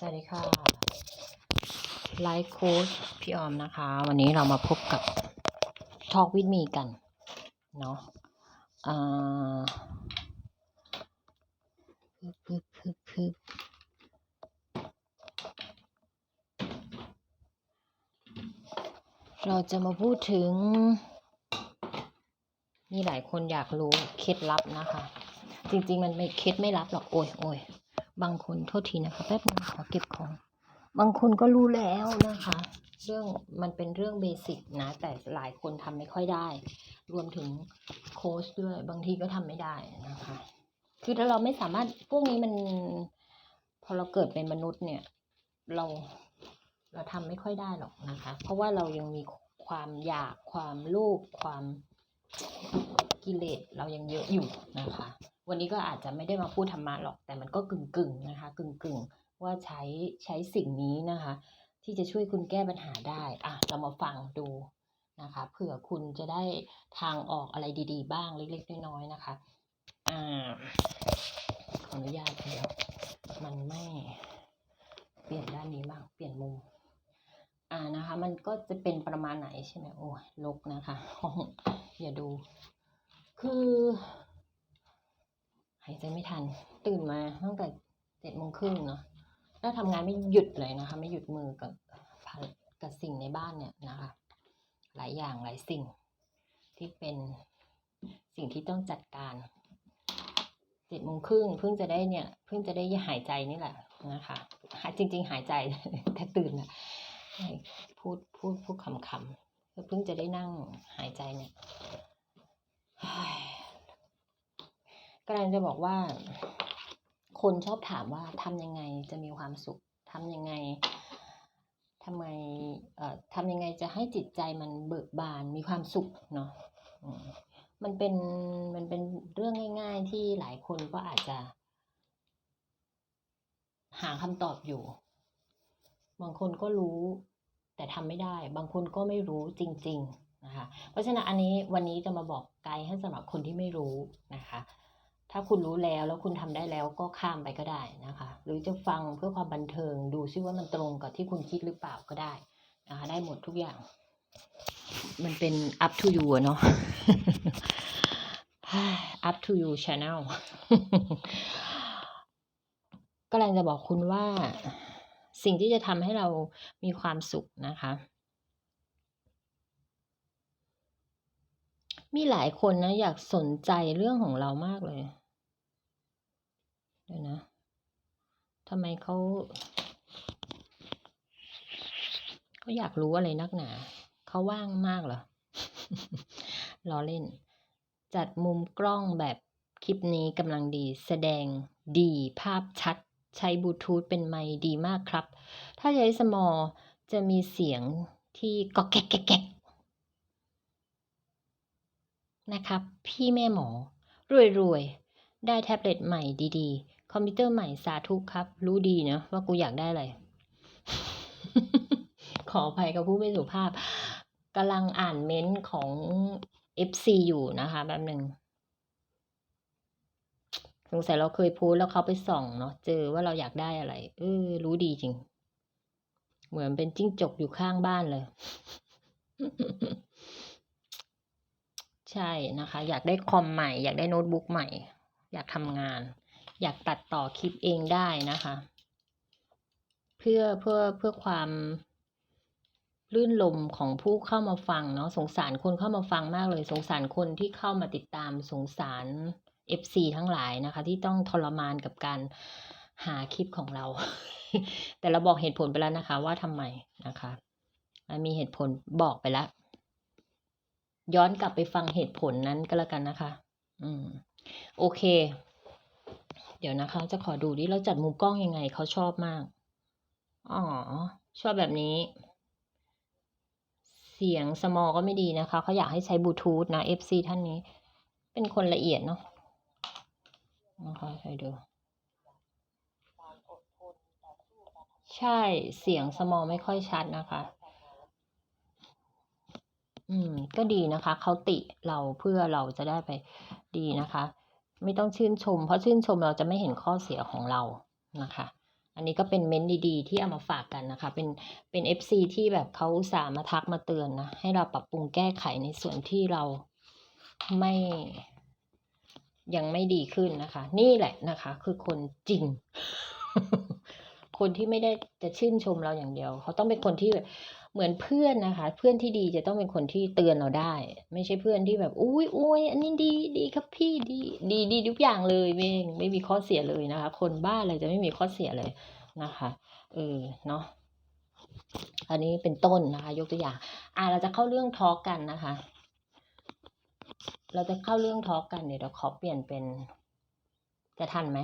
สวัสดีค่ะ ไลฟ์โค้ชพี่ออมนะคะ วันนี้เรามาพบกับ Talk with me กัน เนาะอ่าพึบพึบพึบพึบเราจะมาพูดถึง มีหลายคนอยากรู้เคล็ดลับนะคะ จริง ๆ มันไม่เคล็ดไม่ลับหรอก โอ้ยโอ้ย บางคนโทษทีนะคะแป๊บนึงขอเก็บของ บางคนก็รู้แล้วนะคะ เรื่องมันเป็นเรื่องเบสิกนะ แต่หลายคนทำไม่ค่อยได้ รวมถึงโค้ชด้วย บางทีก็ทำไม่ได้นะคะ คือถ้าเราไม่สามารถพวกนี้มัน พอเราเกิดเป็นมนุษย์เนี่ย เราเราทำไม่ค่อยได้หรอกนะคะ เพราะว่าเรายังมีความอยากความโลภความกิเลสเรายังเยอะอยู่นะคะ วันนี้ก็อาจจะไม่ได้มาพูดธรรมะหรอก แต่มันก็กึ่งกึ่งๆนะคะ กึ่งกึ่งๆว่าใช้ใช้สิ่งนี้นะคะ ที่จะช่วยคุณแก้ปัญหาได้อะเรามาฟังดูนะคะเผื่อคุณจะได้ทางออกอะไรดี ๆ บ้างเล็กๆน้อยๆนะคะอ่าขออนุญาตเดี๋ยวมันไม่เปลี่ยนด้านนี้บ้างเปลี่ยนมุมอ่านะคะ มันก็จะเป็นประมาณไหนใช่ไหมโอ้ยลกนะคะห้องอย่าดู คือ หายใจไม่ทัน ตื่นมาตั้งแต่เจ็ดโมงครึ่งเนาะแล้วทำงานไม่หยุดเลยนะคะ ไม่หยุดมือกับกับสิ่งในบ้านเนี่ยนะคะ หลายอย่างหลายสิ่งที่เป็นสิ่งที่ต้องจัดการเจ็ดโมงครึ่งเพิ่งจะได้เนี่ยเพิ่งจะได้หายใจนี่แหละนะคะหาจริง ๆ หายใจแต่ตื่นอะพูดพูดพูดคำคำๆเพิ่งจะได้นั่งหายใจเนี่ย กำลังจะบอกว่า คนชอบถามว่าทำยังไงจะมีความสุขทำยังไงทำไงเอ่อทำยังไงจะให้จิตใจมันเบิกบานมีความสุขเนาะมมันเป็นมันเป็นเรื่องง่าย ๆ ที่หลายคนก็อาจจะ หาคำตอบอยู่ บางคนก็รู้ แต่ทำไม่ได้ บางคนก็ไม่รู้จริง ๆ นะคะ เพราะฉะนั้นอันนี้วันนี้จะมาบอกไกด์ให้สำหรับคนที่ไม่รู้นะคะ ถ้าคุณรู้แล้วแล้วคุณทำได้แล้วก็ข้ามไปก็ได้นะคะ หรือจะฟังเพื่อความบันเทิงดูซิว่ามันตรงกับที่คุณคิดหรือเปล่าก็ได้นะคะได้หมดทุกอย่าง มันเป็น up to you เนาะ up to you channel กำลังจะบอกคุณว่าสิ่งที่จะทำให้เรามีความสุขนะคะ มีหลายคนนะ อยากสนใจเรื่องของเรามากเลยเดี๋ยวนะทำไมเขาเขาอยากรู้อะไรนักหนา เขาว่างมากเหรอล้อเล่น จัดมุมกล้องแบบคลิปนี้กำลังดี แสดงดีภาพชัด ใช้บลูทูธเป็นไมค์ดีมากครับ ถ้าใช้สมอจะมีเสียงที่ก็แก๊กแก๊กแก๊ก นะครับ พี่แม่หมอ รวยๆได้แท็บเล็ตใหม่ดีๆ คอมพิวเตอร์ใหม่สาธุครับ รู้ดีนะว่ากูอยากได้อะไร ขออภัยกับผู้ไม่สุภาพกำลังอ่านเม้นต์ของ FC อยู่นะคะแป๊บหนึ่งสงสัยเราเคยโพสต์แล้วเขาไปส่องเนาะเจอว่าเราอยากได้อะไร เออ รู้ดีจริง เหมือนเป็นจิ้งจกอยู่ข้างบ้านเลย ใช่นะคะ อยากได้คอมใหม่ อยากได้โน้ตบุ๊กใหม่ อยากทำงาน อยากตัดต่อคลิปเองได้นะคะ เพื่อเพื่อเพื่อความลื่นลมของผู้เข้ามาฟังเนาะสงสารคนเข้ามาฟังมากเลย สงสารคนที่เข้ามาติดตามสงสาร FC ทั้งหลายนะคะ ที่ต้องทรมานกับการหาคลิปของเรา แต่เราบอกเหตุผลไปแล้วนะคะ ว่าทำไมนะคะ มีเหตุผลบอกไปแล้ว ย้อนกลับไปฟังเหตุผลนั้นก็แล้วกันนะคะ อืม โอเค เดี๋ยวนะคะ จะขอดูดิเราจัดมุมกล้องยังไงเขาชอบมาก อ๋อ ชอบแบบนี้ เสียงสมอก็ไม่ดีนะคะ เขาอยากให้ใช้บลูทูธนะ FC ท่านนี้ เป็นคนละเอียดเนาะนะคะใครดู ใช่ เสียงสมอไม่ค่อยชัดนะคะ อืม ก็ดีนะคะ เขาติเราเพื่อเราจะได้ไปดีนะคะ ไม่ต้องชื่นชม เพราะชื่นชมเราจะไม่เห็นข้อเสียของเรานะคะ อันนี้ก็เป็นเม้นต์ดีๆ ที่เอามาฝากกันนะคะ เป็นเป็น FC ที่แบบเขาสามาทักมาเตือนนะ ให้เราปรับปรุงแก้ไขในส่วนที่เราไม่ยังไม่ดีขึ้นนะคะ นี่แหละนะคะ คือคนจริง คนที่ไม่ได้จะชื่นชมเราอย่างเดียว เขาต้องเป็นคนที่แบบ เหมือนเพื่อนนะคะ เพื่อนที่ดีจะต้องเป็นคนที่เตือนเราได้ ไม่ใช่เพื่อนที่แบบอุ้ยอุ้ยอันนี้ดีดีครับพี่ดีดีดีทุกอย่างเลยไม่ไม่มีข้อเสียเลยนะคะ คนบ้าอะไรจะไม่มีข้อเสียเลยนะคะเออเนาะอันนี้เป็นต้นนะคะ ยกตัวอย่าง อ่าเราจะเข้าเรื่องทอล์กกันนะคะ เราจะเข้าเรื่องทอล์กกันเดี๋ยวเราขอเปลี่ยนเป็นจะทันไหม